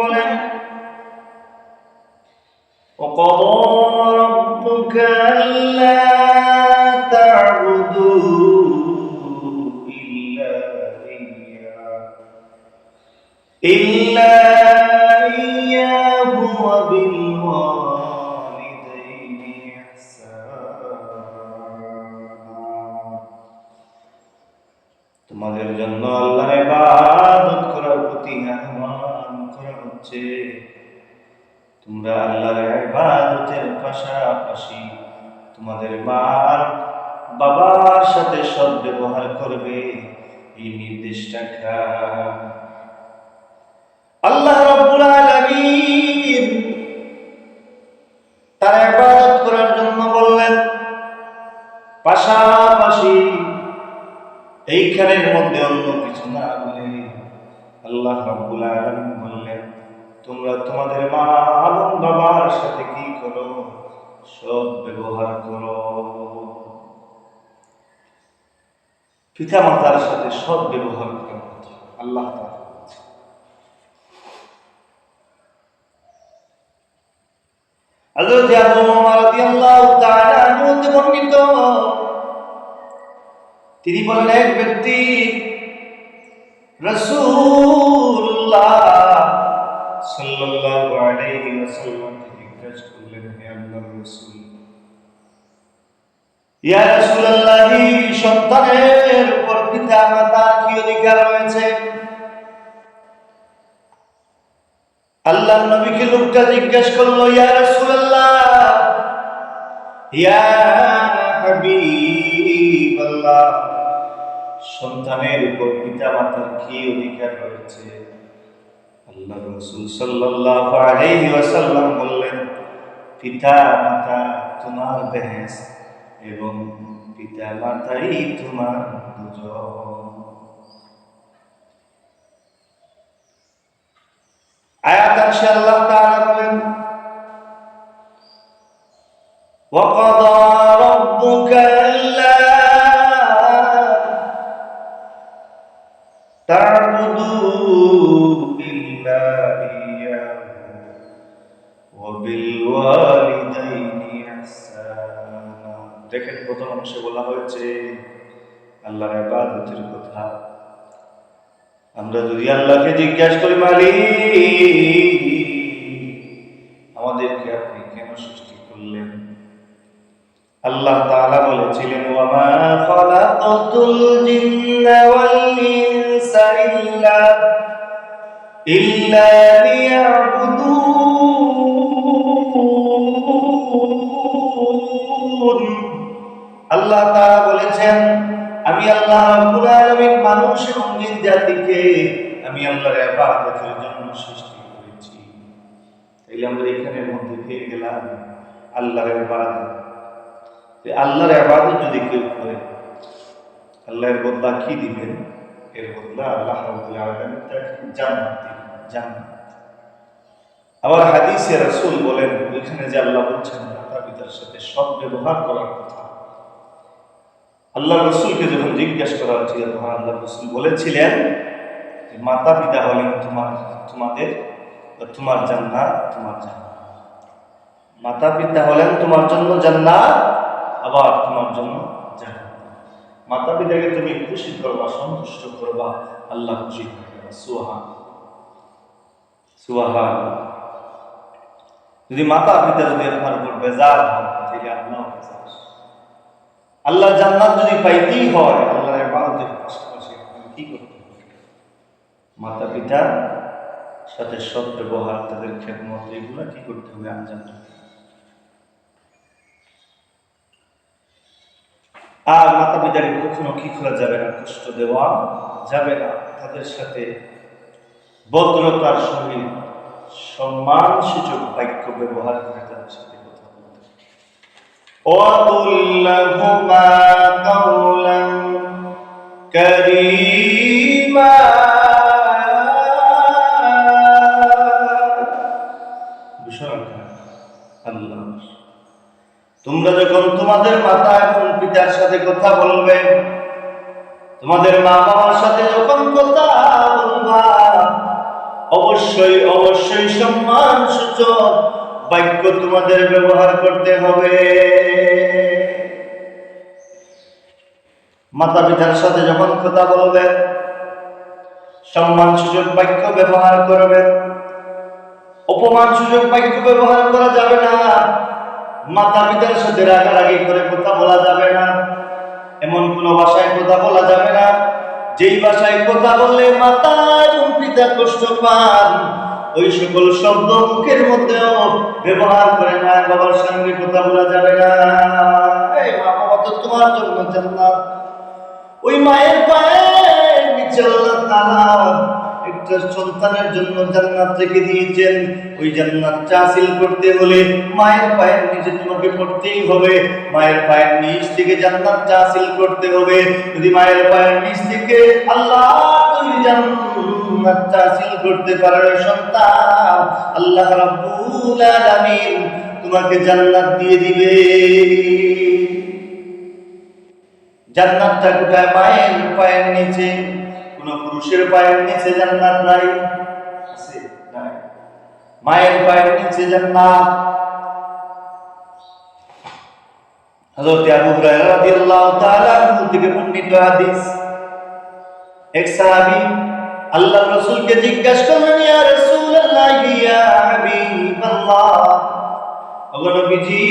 বলেন وقضى ربك ألا تعبدوا إلا إياه إلا إياه وبالوالدين إحسانا তোমাদের জন্য বাবার সাথে সৎ ব্যবহার করবে, এই নির্দেশটা আল্লাহ রাব্বুল আলামিন তার ইবাদত করার জন্য বললেন, পাশাপাশি এইখানের মধ্যে অন্য কিছু না বলে আল্লাহ রাব্বুল আলামিন বললেন, তোমরা তোমাদের মা এবং বাবার সাথে কি করো? সব ব্যবহার করো। পিতা মাতার সাথে সব ব্যবহার করো আল্লাহ তিনি বললেন এক ব্যক্তি রসুল্লাহ সাল্লাল্লাহু আলাইহি ওয়াসাল্লামকে জিজ্ঞাসা করলেন হে আল্লাহর রাসূল ইয়া রাসূলুল্লাহ, সন্তানের উপর পিতা মাতার কি অধিকার রয়েছে? আল্লাহর নবীকে লোকটা জিজ্ঞাসা করল, ইয়া রাসূলুল্লাহ, ইয়া সন্তানের উপর পিতা মাতার কি অধিকার রয়েছে? আল্লাহ রসুল সাল্লাল্লাহু আলাইহি ওয়াসাল্লাম বললেন, পিতা মাতা, তোমার বেহেস এবং পিতা মাতাই তোমার দুজন আয়াত আছে আল্লাহ তাআলা বলেন وقضى দেখেন, প্রথম অংশে বলা হয়েছে, আল্লাহর ইবাদতের কথা। আমরা যদি আল্লাহকে জিজ্ঞাসা করি, মালিক, আমাদেরকে আপনি কেন সৃষ্টি করলেন? আল্লাহ তাআলা বলেছিলেন, ওয়ামা খালাকাতুল জিন্না ওয়াল ইনসা ইল্লা ইল্লা লিয়াবুদুন আল্লাহ তাআলা বলেছেন, আমি আল্লাহ রাব্বুল আলামিন মানুষ এবং জিন জাতিকে আমি আল্লাহর ইবাদতের জন্য সৃষ্টি করেছি। তাইলে আমরা এখানের মধ্যে পেয়ে গেলাম আল্লাহর ইবাদত। আল্লাহর আবাদত যদি কেউ করে, আল্লাহর বদলা কি দিবেন? এর বদলা আল্লাহ রাব্বুল আলামিন তাকে জান্নাত দিবেন, জান্নাত। আবার হাদিসে রাসূল বলেন, ওইখানে যে আল্লাহ বলছেন মাতা পিতার সাথে সৎ ব্যবহার করার কথা। আল্লাহ রসুলকে যখন জিজ্ঞাসা করা হয়েছিল, তখন আল্লাহ রসুল বলেছিলেন মাতা পিতা হলেন তোমার, তোমাদের, তোমার জান্নাত তোমার জান্নাত। মাতা পিতা হলেন তোমার জন্য জান্নাত, আবার তোমার জন্য জান্নাত মাতা পিতাকে তুমি খুশি করবা, সন্তুষ্ট করবা, আল্লাহ খুশি সুহা সুহা যদি মাতা পিতা যদি আপনার উপর বেজার হন তাহলে আল্লাহ বেজার। আল্লাহ জান্নাত যদি পাইতেই হয়, আল্লাহর ইবাদতের পাশাপাশি কি করতে মাতা পিতার সাথে সৎ ব্যবহার, তাদের খেদমত, এগুলা কি করতে হবে দিতে হবে। আর মাতা পিতাকে কখনো কি করা যাবে না কষ্ট দেওয়া যাবে না তাদের সাথে ভদ্রতার সঙ্গে সম্মান সূচক বাক্য ব্যবহার করে তাদের সাথে। وقل لهما قولا كريما আল্লাহ তোমরা যখন তোমাদের মাতা এবং পিতার সাথে কথা বলবে তোমাদের মা বাবার সাথে যখন কথা বলবা অবশ্যই অবশ্যই সম্মান সূচক বাক্য তোমাদের ব্যবহার করতে হবে। মাতা পিতার সাথে যখন কথা বলবেন সম্মান সুযোগ বাক্য ব্যবহার করবেন। অপমান সুযোগ বাক্য ব্যবহার করা যাবে না। মাতা পিতার সাথে রাগারাগি করে কথা বলা যাবে না। এমন কোন ভাষায় কথা বলা যাবে না। যেই ভাষায় কথা বললে মাতা এবং পিতা কষ্ট পান। ওই সকল শব্দ মুখের মধ্যেও ব্যবহার করে মা বাবার সঙ্গে কথা বলা যাবে না। এই মা বাবা তো তোমার জন্য জান্নাত। ওই মায়ের তাআলা একটা সন্তানের জন্য জান্নাত রেখে দিয়েছেন। ওই জান্নাত হাসিল করতে হলে মায়ের পায়ের নিচে তোমাকে পড়তেই হবে। মায়ের পায়ের নিচ থেকে জান্নাত হাসিল করতে হবে। যদি মায়ের পায়ের নিচ থেকে আল্লাহ তোমাকে জান্নাত দিয়ে দিবে। জান্নাতটা কোথায়? মায়ের পায়ের নিচে। কোন পুরুষের পায়ের নিচে জান্নাত নাই। মায়ের পায়ের নিচে জান্নাত। হযরত আবু হুরায়রা রাদিয়াল্লাহু তাআলা থেকে বর্ণিত হাদিস। এক সাহাবী আল্লাহর রাসূলকে জিজ্ঞাসা করলেন ইয়া রাসূলুল্লাহ, ইয়া হাবিবাল্লাহ ওগো নবীজি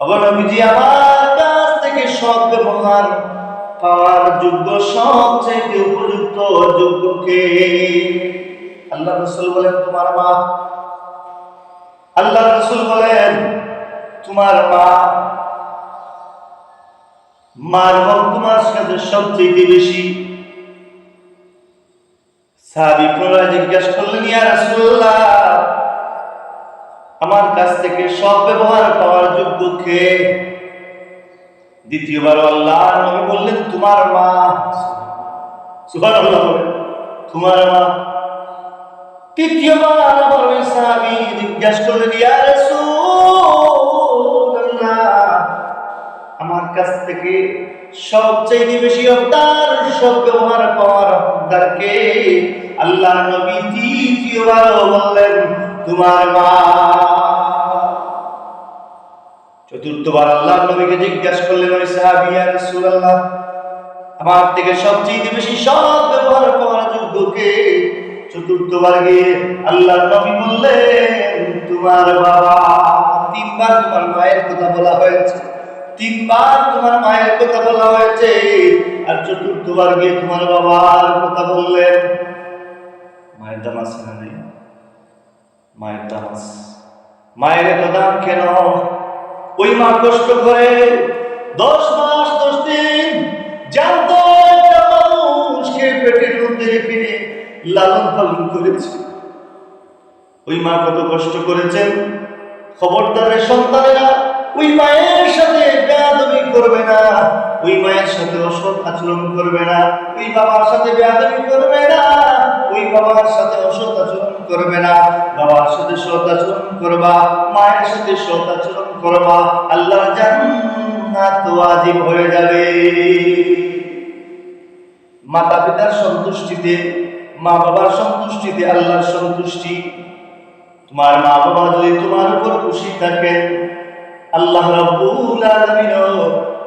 ওগো নবীজি, আমার কাছ থেকে সব ব্যবহার পাওয়ার যোগ্য সবচেয়ে উপযুক্ত যোগ্যকে আল্লাহ রসুল বলেন, তোমার মা। আল্লাহ রসুল বলেন, তোমার মা মার হক তোমার সাথে সবচেয়ে বেশি। করলেন, ইয়া আমার কাছ থেকে সব ব্যবহার পাওয়ার যোগ্য কে? দ্বিতীয়বার আল্লাহ নবী বললেন, তোমার মা। সুবহানাল্লাহ তোমার মা। তৃতীয়বার আবার জিজ্ঞাসা করলেন, ইয়া রাসূলুল্লাহ কাছ থেকে সবচেয়ে বেশি হকদার সব ব্যবহার পাওয়ার হকদারকে আল্লাহ নবী তৃতীয়বার বললেন, তোমার মা। চতুর্থবার আল্লাহ নবীকে জিজ্ঞাসা করলেন, ওই সাহাবী ইয়া রাসূলুল্লাহ, আমার থেকে সবচেয়ে বেশি সব ব্যবহার পাওয়ার যোগ্য কে চতুর্থবার গিয়ে আল্লাহ নবী বললেন, তোমার বাবা তিনবার তোমার মায়ের কথা বলা হয়েছে। তিনবার তোমার মায়ের কথা বলা হয়েছে। আর চতুর্থবার গিয়ে তোমার বাবার কথা বললেন মায়ের দাম আছে না নেই? মায়ের দাম আছে। মায়ের এত দাম কেন? ওই মা কষ্ট করে দশ মাস, দশ দিন পেটের মধ্যে লালন পালন করেছে। ওই মা কত কষ্ট করেছেন? খবরদারের সন্তানেরা ওই মায়ের সাথে না, ওই মায়ের সাথে অসৎ আচরণ করবে না, ওই বাবার সাথে বেয়াদবি করবে না, ওই বাবার সাথে অসৎ আচরণ করবে না। বাবার সাথে সৎ আচরণ করবা, মায়ের সাথে সৎ আচরণ করবা, আল্লাহর জান্নাত ওয়াজিব হয়ে যাবে। মাতা পিতার সন্তুষ্টিতে মা বাবার সন্তুষ্টিতে আল্লাহর সন্তুষ্টি। তোমার মা বাবা যদি তোমার উপর খুশি থাকেন, আল্লাহ রাব্বুল আলামিনও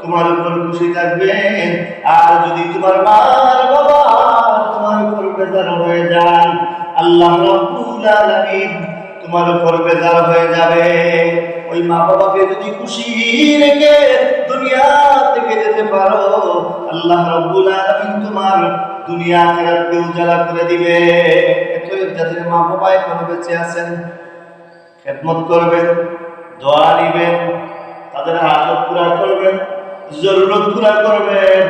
তোমার উপর খুশি থাকবেন আর যদি তোমার মা আর বাবা তোমার উপর বেজার হয়ে যান, আল্লাহ রাব্বুল আলামিন তোমার উপর বেজার হয়ে যাবে। ওই মা বাবাকে যদি খুশি রেখে দুনিয়া থেকে যেতে পারো, আল্লাহ রাব্বুল আলামিন তোমার দুনিয়া আখিরাতকে উজালা করে দিবে। যাদের মা বাবা এখনও বেঁচে আছেন, খেদমত করবেন, দোয়া নিবেন, তাদের হাজত পুরা করবেন জরুরত পুরা করবেন।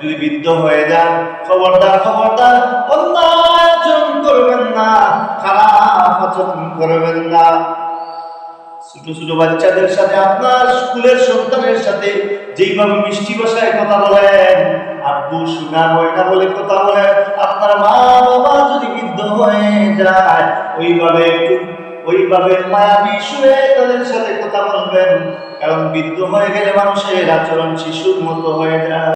যদি বৃদ্ধ হয়ে যান, খবরদার খবরদার, অন্যায় করবেন না, খারাপ আচরণ করবেন না। ছোট ছোট বাচ্চাদের সাথে, আপনার স্কুলের সন্তানের সাথে যেইভাবে মিষ্টি ভাষায় কথা বলেন, আব্বু শোনা ময়না বলে কথা বলেন, আপনার মা বাবা যদি বৃদ্ধ হয়ে যায়, ওইভাবে একটু ওইভাবে মায়াবী শুয়ে তাদের সাথে কথা বলবেন, কারণ বৃদ্ধ হয়ে গেলে মানুষের আচরণ শিশুর মতো হয়ে যায়।